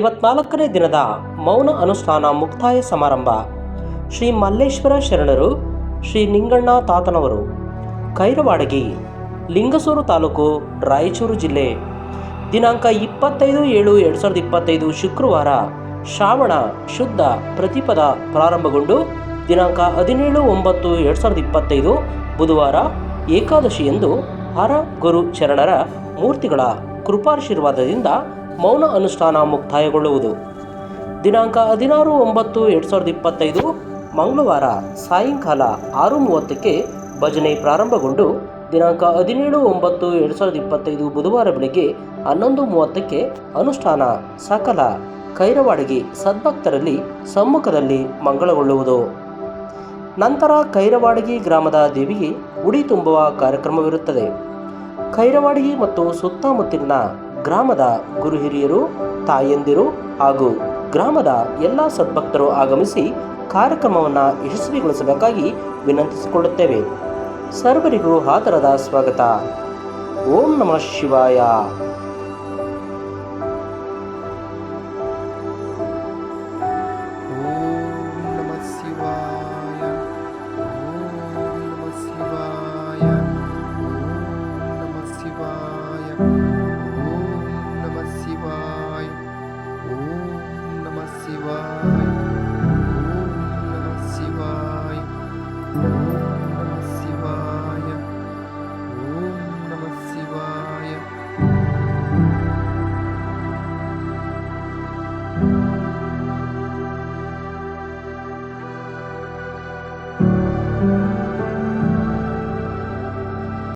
ಐವತ್ನಾಲ್ಕನೇ ದಿನದ ಮೌನ ಅನುಷ್ಠಾನ ಮುಕ್ತಾಯ ಸಮಾರಂಭ. ಶ್ರೀ ಮಲ್ಲೇಶ್ವರ ಶರಣರು, ಶ್ರೀ ನಿಂಗಣ್ಣ ತಾತನವರು, ಕೈರವಾಡಗಿ, ಲಿಂಗಸೂರು ತಾಲೂಕು, ರಾಯಚೂರು ಜಿಲ್ಲೆ. ದಿನಾಂಕ ಇಪ್ಪತ್ತೈದು ಏಳು ಎರಡು ಸಾವಿರದ ಇಪ್ಪತ್ತೈದು ಶುಕ್ರವಾರ ಶ್ರಾವಣ ಶುದ್ಧ ಪ್ರತಿಪದ ಪ್ರಾರಂಭಗೊಂಡು ದಿನಾಂಕ ಹದಿನೇಳು ಒಂಬತ್ತು ಎರಡು ಸಾವಿರದ ಇಪ್ಪತ್ತೈದು ಬುಧವಾರ ಏಕಾದಶಿಯಂದು ಹರ ಗುರು ಶರಣರ ಮೂರ್ತಿಗಳ ಕೃಪಾಶೀರ್ವಾದದಿಂದ ಮೌನ ಅನುಷ್ಠಾನ ಮುಕ್ತಾಯಗೊಳ್ಳುವುದು. ದಿನಾಂಕ ಹದಿನಾರು ಒಂಬತ್ತು ಎರಡು ಸಾವಿರದ ಇಪ್ಪತ್ತೈದು, ಮಂಗಳವಾರ ಸಾಯಂಕಾಲ ಆರು ಮೂವತ್ತಕ್ಕೆ ಭಜನೆ ಪ್ರಾರಂಭಗೊಂಡು ದಿನಾಂಕ ಹದಿನೇಳು ಒಂಬತ್ತು ಎರಡು ಸಾವಿರದ ಇಪ್ಪತ್ತೈದು ಬುಧವಾರ ಬೆಳಗ್ಗೆ ಹನ್ನೊಂದು ಮೂವತ್ತಕ್ಕೆ ಅನುಷ್ಠಾನ ಸಕಲ. ಕೈರವಾಡಗಿ ಸದ್ಭಕ್ತರಲ್ಲಿ ಸಮ್ಮುಖದಲ್ಲಿ ಮಂಗಳಗೊಳ್ಳುವುದು. ನಂತರ ಕೈರವಾಡಗಿ ಗ್ರಾಮದ ದೇವಿಗೆ ಉಡಿ ತುಂಬುವ ಕಾರ್ಯಕ್ರಮವಿರುತ್ತದೆ. ಕೈರವಾಡಗಿ ಮತ್ತು ಸುತ್ತಮುತ್ತಲಿನ ಗ್ರಾಮದ ಗುರು ಹಿರಿಯರು ತಾಯಂದಿರು ಹಾಗೂ ಗ್ರಾಮದ ಎಲ್ಲ ಸದ್ಭಕ್ತರು ಆಗಮಿಸಿ ಕಾರ್ಯಕ್ರಮವನ್ನು ಯಶಸ್ವಿಗೊಳಿಸಬೇಕಾಗಿ ವಿನಂತಿಸಿಕೊಳ್ಳುತ್ತೇವೆ. ಸರ್ವರಿಗೂ ಆತರದ ಸ್ವಾಗತ. ಓಂ ನಮಃ ಶಿವಾಯ. thank you